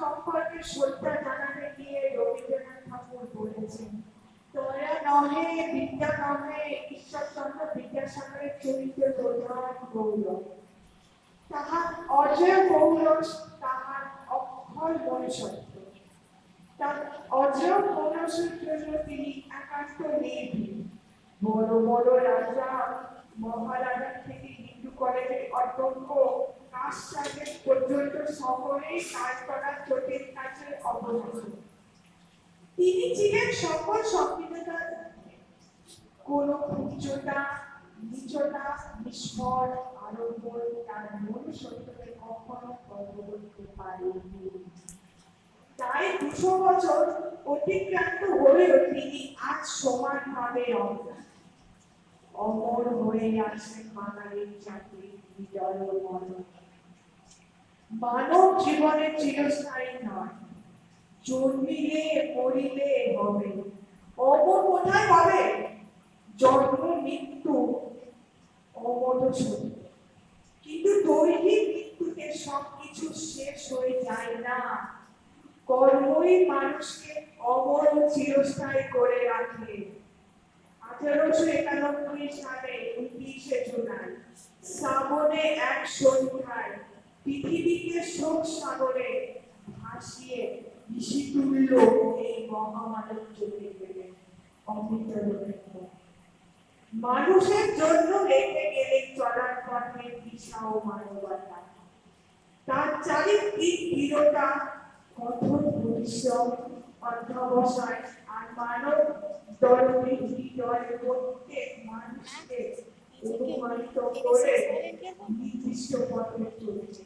সম্পর্কে শ্রদ্ধা জানাতে গিয়ে রবীন্দ্রনাথ ঠাকুর বলেছেন। তোরা নহে বিদ্যা নহে ঈশ্বরচন্দ্র বিদ্যাসাগরের চরিত্র প্রধান গৌরব তাহার অজয় গৌরব তাহার অক্ষয় মনুষ্যত্ব তার জন্য তিনি একান্ত নির্ভীক। বড় বড় রাজা মহারাজার থেকে হিন্দু কলেজের অধ্যক্ষ পর্যন্ত শহরে করার চোটের কাছে অবনত তিনি ছিলেন সকল সংবিধাতার কোন উচ্চতা, নিচতা, নিষ্ফল আড়ম্বর তার মনুষ্যত্বকে কখনো গর্ব করতে পারেনি। তাই দুশো বছর অতিক্রান্ত হলেও তিনি আজ সমানভাবে অমর অমর হয়ে আছেন বাঙালির হৃদয় ও মননে। মানব জীবনে চিরস্থায়ী নয়। জন্মিলে, মরিলে হবে। অমর কোথায় হবে? জন্ম, মৃত্যু, অমর কিন্তু দৈহিক মৃত্যুতে সবকিছু শেষ হয়ে যায় না। কর্মই মানুষকে অমর চিরস্থায়ী করে রাখে। আঠারোশো একানব্বই সালে উনত্রিশে জুলাই, শ্রাবণে এক সন্ধ্যায় পৃথিবীকে শোক সাগরে ভাসিয়ে এই মহামানব অমৃত মানুষের জন্য রেখে গেলেন চলার পথে দিশা ও মানবতা। তার চারিত্রিক দৃঢ়তা, কঠোর পরিশ্রম, অধ্যবসায় আর মানব দলকে প্রত্যেক মানুষকে করে নির্দিষ্ট পথে চলেছে।